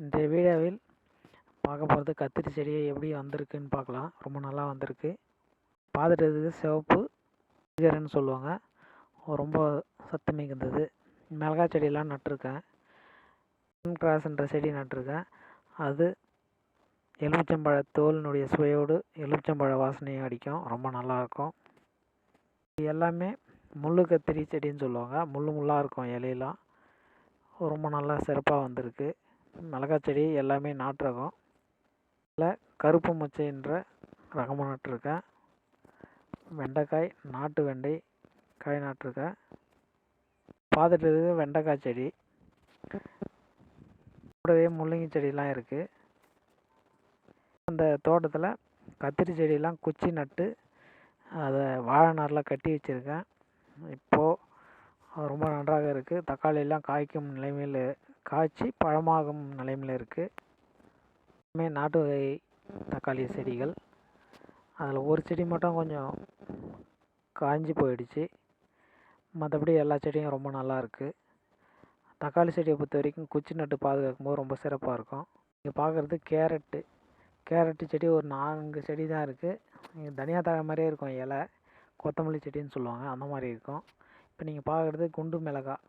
இன்றைய வீடியோவில் பார்க்க போகிறது கத்திரி செடி எப்படி வந்திருக்குன்னு பார்க்கலாம். ரொம்ப நல்லா வந்திருக்கு. பார்த்துட்டு சிவப்பு ஈகர்னு சொல்லுவாங்க. ரொம்ப சத்து மிகுந்தது. மிளகாய் செடியெல்லாம் நட்டிருக்கேன். கிராஸ்ன்ற செடி நட்டிருக்கேன். அது எலுமிச்சம்பழ தோலினுடைய சுவையோடு எலுமிச்சம்பழ வாசனையும் அடிக்கும். ரொம்ப நல்லாயிருக்கும் இது எல்லாமே முள்ளு கத்திரி செடின்னு சொல்லுவாங்க. முள் முள்ளாக இருக்கும் இலையெல்லாம். ரொம்ப நல்லா சிறப்பாக வந்திருக்கு. மிளகாய் செடி எல்லாமே நாட்டு ரகம் இதில் கருப்பு மொச்சைன்ற ரகமாக நட்டிருக்கேன். வெண்டைக்காய் நாட்டு வெண்டை காய் நட்டிருக்கேன். பார்த்துட்டு வெண்டைக்காய் செடி. கூடவே முள்ளங்கி செடியெலாம் இருக்குது அந்த தோட்டத்தில் கத்திரி செடியெலாம் குச்சி நட்டு அதை வாழை நாரில் கட்டி வச்சுருக்கேன். இப்போது ரொம்ப நன்றாக இருக்குது தக்காளியெல்லாம் காய்க்கும் நிலைமையில் காய்ச்சி பழமாகும் நிலைமையில் இருக்குது எல்லாமே நாட்டு வகை தக்காளி செடிகள். அதில் ஒரு செடி மட்டும் கொஞ்சம் காஞ்சி போயிடுச்சு. மற்றபடி எல்லா செடியும் ரொம்ப நல்லா இருக்குது தக்காளி செடியை பொறுத்த வரைக்கும் குச்சி நட்டு பாதுகாக்கும் போது ரொம்ப சிறப்பாக இருக்கும். இங்கே பார்க்குறது கேரட்டு. கேரட்டு செடி ஒரு நான்கு செடி தான் இருக்குது இங்கே தனியா தழை மாதிரியே இருக்கும் இலை. கொத்தமல்லி செடின்னு சொல்லுவாங்க. அந்த மாதிரி இருக்கும். இப்போ நீங்கள் பார்க்குறது குண்டு மிளகாய்.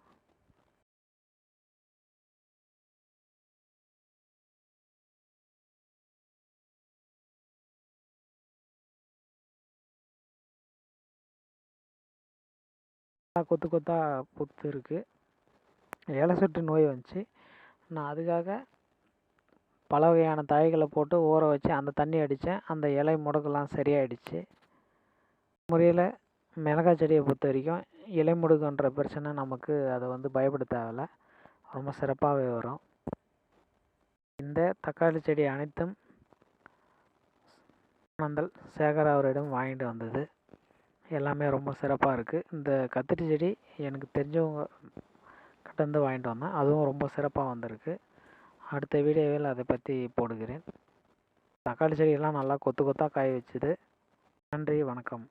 கொத்து கொத்தாக புத்து இருக்குது இலை சொட்டு நோய் வந்துச்சு. நான் அதுக்காக பல வகையான தழைகளை போட்டு ஊற வச்சு அந்த தண்ணி அடித்தேன். அந்த இலை முடக்கெல்லாம் சரியாயிடுச்சு. முறையில் மிளகாய் செடியை பொறுத்த வரைக்கும் இலை முடுக்குன்ற பிரச்சனை நமக்கு அதை வந்து பயப்பட தேவையில்ல. ரொம்ப சிறப்பாகவே வரும். இந்த தக்காளி செடி அனைத்தும் ஆனந்தல் சேகர் அவரிடம் வாங்கிட்டு வந்தது. எல்லாமே ரொம்ப சிறப்பாக இருக்குது இந்த கத்திரி செடி எனக்கு தெரிஞ்சவங்க கிட்டேருந்து வாங்கிட்டு வந்தேன். அதுவும் ரொம்ப சிறப்பாக வந்திருக்கு. அடுத்த வீடியோவில் அதை பற்றி போடுகிறேன். தக்காளி செடியெல்லாம் நல்லா கொத்து கொத்தாக காய வச்சுது. நன்றி வணக்கம்.